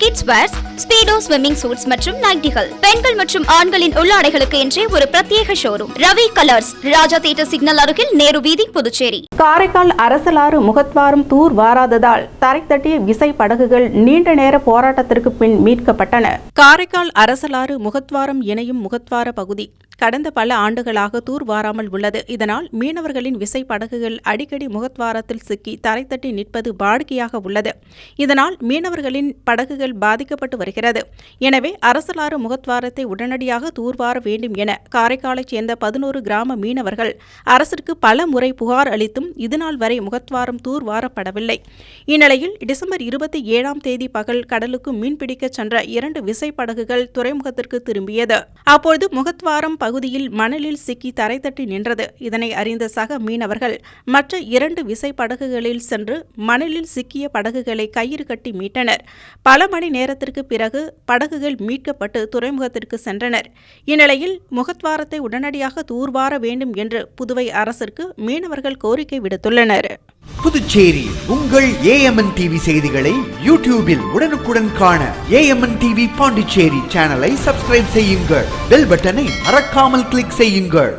kids wears Speedo swimming suits மற்றும் நைட்டிகள் பெண்கள் மற்றும் ஆண்களின் உள்ளாடைகளுக்கு என்றே ஒரு பிரத்யேக showroom Ravi colours Raja theatre signal அருகில் நேரு வீதி புதுச்சேரி. காரைக்கால் அரசலாறு முகத்வாரம் தூர் வாராததால் தரை தட்டிய விசை படகுகள் நீண்ட நேர போராட்டத்திற்கு பின் மீட்கப்பட்டன. காரைக்கால் அரசலாறு முகத்வாரம் இணையும் முகத்வார பகுதி கடந்த பல ஆண்டுகளாக தூர் வாராமல் உள்ளது. இதனால் மீனவர்களின் விசை படகுகள் அடிக்கடி முகத்வாரத்தில் சிக்கி தரை தட்டி நிற்பது வாடிக்கையாக உள்ளது. இதனால் மீனவர்களின் படகுகள் பாதிக்கப்பட்டு வருகிறது. எனவே அரசலாறு முகத்வாரத்தை உடனடியாக தூர்வார வேண்டும் என காரைக்காலைச் சேர்ந்த பதினோரு கிராம மீனவர்கள் அரசிற்கு பல முறை புகார் அளித்தும் இதுநாள் வரை முகத்வாரம் தூர்வாரப்படவில்லை. இந்நிலையில் டிசம்பர் இருபத்தி ஏழாம் தேதி பகல் கடலுக்கு மீன்பிடிக்கச் சென்ற இரண்டு விசைப்படகுகள் துறைமுகத்திற்கு திரும்பியது. அப்பொழுது முகத்வாரம் பகுதியில் மணலில் சிக்கி தரை தட்டி நின்றது. இதனை அறிந்த சக மீனவர்கள் மற்ற இரண்டு விசைப்படகுகளில் சென்று மணலில் சிக்கிய படகுகளை கயிறு கட்டி மீட்டனர். பல மணி நேரத்திற்கு பிறகு படகுகள் மீட்கப்பட்டு துறைமுகத்திற்கு சென்றனர். இந்நிலையில் முகத்வாரத்தை உடனடியாக தூர்வார வேண்டும் என்று புதுவை அரசிற்கு மீனவர்கள் கோரிக்கை விடுத்துள்ளனர். புதுச்சேரி உங்கள் ஏஎம்என் டிவி செய்திகளை யூடியூபில் உடனுக்குடன் காண ஏஎம்என் டிவி பாண்டிச்சேரி சேனலை சப்ஸ்கிரைப் செய்யுங்கள். பெல் பட்டனை மறக்காமல் கிளிக் செய்யுங்கள்.